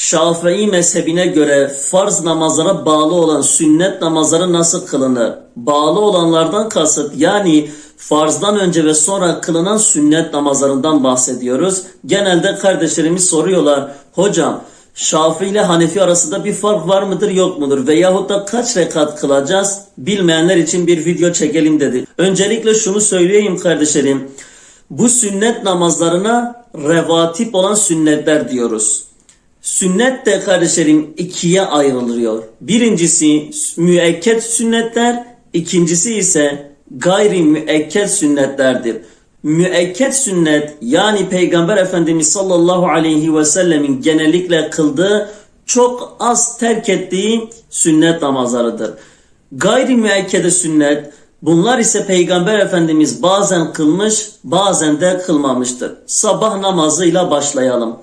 Şafii mezhebine göre farz namazlara bağlı olan sünnet namazları nasıl kılınır? Bağlı olanlardan kasıt yani farzdan önce ve sonra kılınan sünnet namazlarından bahsediyoruz. Genelde kardeşlerimiz soruyorlar. Hocam Şafii ile Hanefi arasında bir fark var mıdır yok mudur? Veyahut da kaç rekat kılacağız? Bilmeyenler için bir video çekelim dedik. Öncelikle şunu söyleyeyim kardeşlerim. Bu sünnet namazlarına revatip olan sünnetler diyoruz. Sünnet de kardeşlerim ikiye ayrılıyor. Birincisi müekket sünnetler, ikincisi ise gayri müekket sünnetlerdir. Müekket sünnet yani Peygamber Efendimiz sallallahu aleyhi ve sellemin genellikle kıldığı çok az terk ettiği sünnet namazlarıdır. Gayri müekkede sünnet bunlar ise Peygamber Efendimiz bazen kılmış bazen de kılmamıştır. Sabah namazıyla başlayalım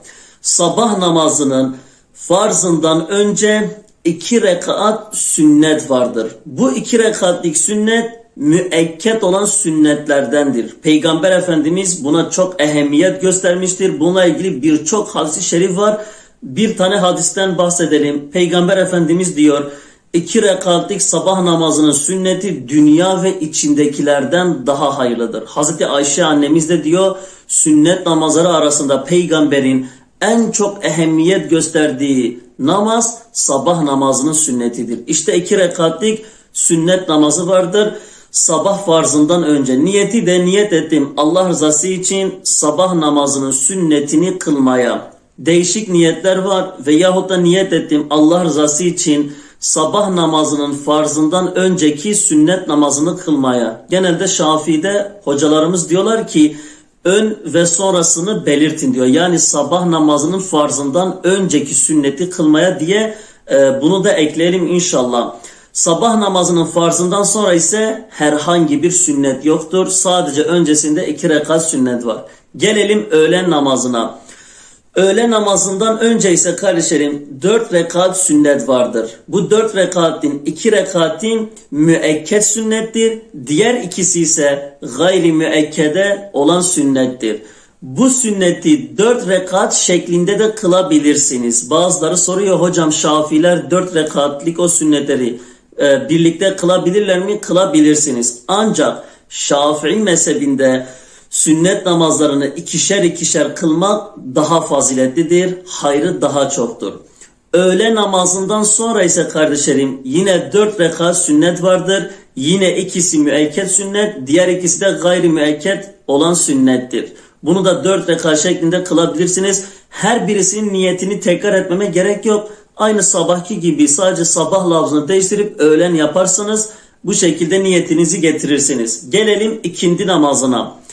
sabah namazının farzından önce iki rekat sünnet vardır. Bu iki rekatlik sünnet müekket olan sünnetlerdendir. Peygamber Efendimiz buna çok ehemmiyet göstermiştir. Bununla ilgili birçok hadis-i şerif var. Bir tane hadisten bahsedelim. Peygamber Efendimiz diyor iki rekatlik sabah namazının sünneti dünya ve içindekilerden daha hayırlıdır. Hazreti Ayşe annemiz de diyor sünnet namazları arasında peygamberin en çok ehemmiyet gösterdiği namaz sabah namazının sünnetidir. İşte iki rekatlik sünnet namazı vardır. Sabah farzından önce niyeti de niyet ettim Allah rızası için sabah namazının sünnetini kılmaya. Değişik niyetler var veyahut da niyet ettim Allah rızası için sabah namazının farzından önceki sünnet namazını kılmaya. Genelde Şafii'de hocalarımız diyorlar ki ön ve sonrasını belirtin diyor. Yani sabah namazının farzından önceki sünneti kılmaya diye e, bunu da ekleyelim inşallah. Sabah namazının farzından sonra ise herhangi bir sünnet yoktur. Sadece öncesinde iki rekat sünnet var. Gelelim öğlen namazına. Öğle namazından önce ise kardeşlerim dört rekat sünnet vardır. Bu dört rekatin iki rekatin müekket sünnettir. Diğer ikisi ise gayri müekkede olan sünnettir. Bu sünneti dört rekat şeklinde de kılabilirsiniz. Bazıları soruyor hocam Şafiler dört rekatlik o sünnetleri e, birlikte kılabilirler mi? Kılabilirsiniz. Ancak Şafii mezhebinde sünnet namazlarını ikişer ikişer kılmak daha faziletlidir, hayrı daha çoktur. Öğle namazından sonra ise kardeşlerim yine dört rekat sünnet vardır. Yine ikisi müekket sünnet, diğer ikisi de gayri müekket olan sünnettir. Bunu da dört rekat şeklinde kılabilirsiniz. Her birisinin niyetini tekrar etmeme gerek yok. Aynı sabahki gibi sadece sabah lafzını değiştirip öğlen yaparsanız bu şekilde niyetinizi getirirsiniz. Gelelim ikindi namazına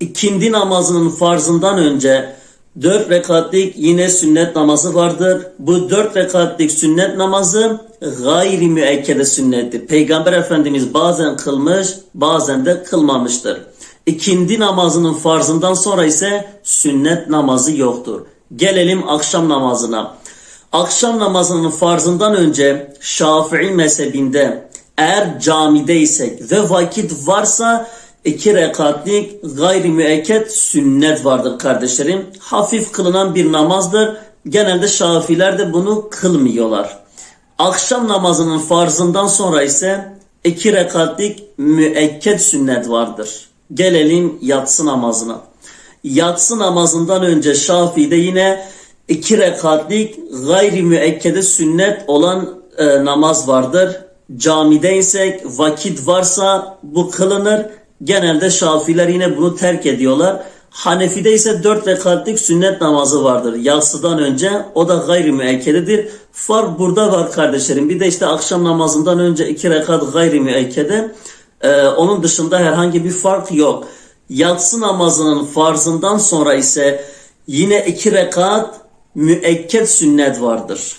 ikindi namazının farzından önce dört rekatlik yine sünnet namazı vardır. Bu dört rekatlik sünnet namazı gayri müekkede sünnettir. Peygamber Efendimiz bazen kılmış bazen de kılmamıştır. İkindi namazının farzından sonra ise sünnet namazı yoktur. Gelelim akşam namazına. Akşam namazının farzından önce Şafii mezhebinde eğer camideysek ve vakit varsa iki rekatlik gayri müekket sünnet vardır kardeşlerim. Hafif kılınan bir namazdır. Genelde Şafiler de bunu kılmıyorlar. Akşam namazının farzından sonra ise iki rekatlik müekket sünnet vardır. Gelelim yatsı namazına. Yatsı namazından önce Şafii'de yine iki rekatlik gayri müekkede sünnet olan e, namaz vardır. Camideysek vakit varsa bu kılınır. Genelde Şafiler yine bunu terk ediyorlar. Hanefi'de ise dört rekatlik sünnet namazı vardır. Yatsıdan önce o da gayri müekkededir. Fark burada var kardeşlerim. Bir de işte akşam namazından önce iki rekat gayri müekkede. Ee, onun dışında herhangi bir fark yok. Yatsı namazının farzından sonra ise yine iki rekat müekket sünnet vardır.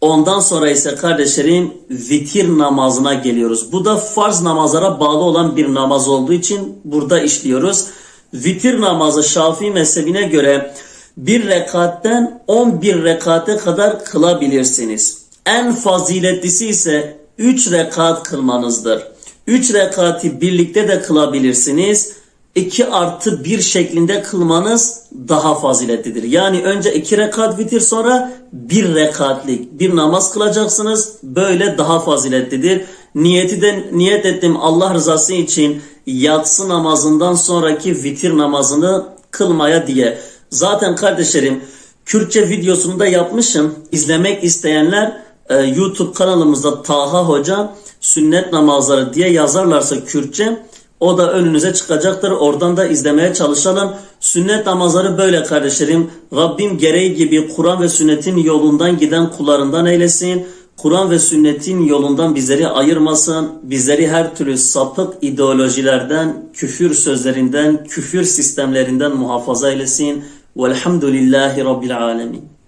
Ondan sonra ise kardeşlerim vitir namazına geliyoruz. Bu da farz namazlara bağlı olan bir namaz olduğu için burada işliyoruz. Vitir namazı Şafii mezhebine göre bir rekatten 11 rekate kadar kılabilirsiniz. En faziletlisi ise 3 rekat kılmanızdır. 3 rekati birlikte de kılabilirsiniz. 2 artı 1 şeklinde kılmanız daha faziletlidir. Yani önce 2 rekat vitir sonra 1 rekatlik bir namaz kılacaksınız. Böyle daha faziletlidir. Niyeti de niyet ettim Allah rızası için yatsı namazından sonraki vitir namazını kılmaya diye. Zaten kardeşlerim Kürtçe videosunu da yapmışım. İzlemek isteyenler e, YouTube kanalımızda Taha Hoca sünnet namazları diye yazarlarsa Kürtçe o da önünüze çıkacaktır. Oradan da izlemeye çalışalım. Sünnet namazları böyle kardeşlerim. Rabbim gereği gibi Kur'an ve sünnetin yolundan giden kullarından eylesin. Kur'an ve sünnetin yolundan bizleri ayırmasın. Bizleri her türlü sapık ideolojilerden, küfür sözlerinden, küfür sistemlerinden muhafaza eylesin. Velhamdülillahi Rabbil alemin.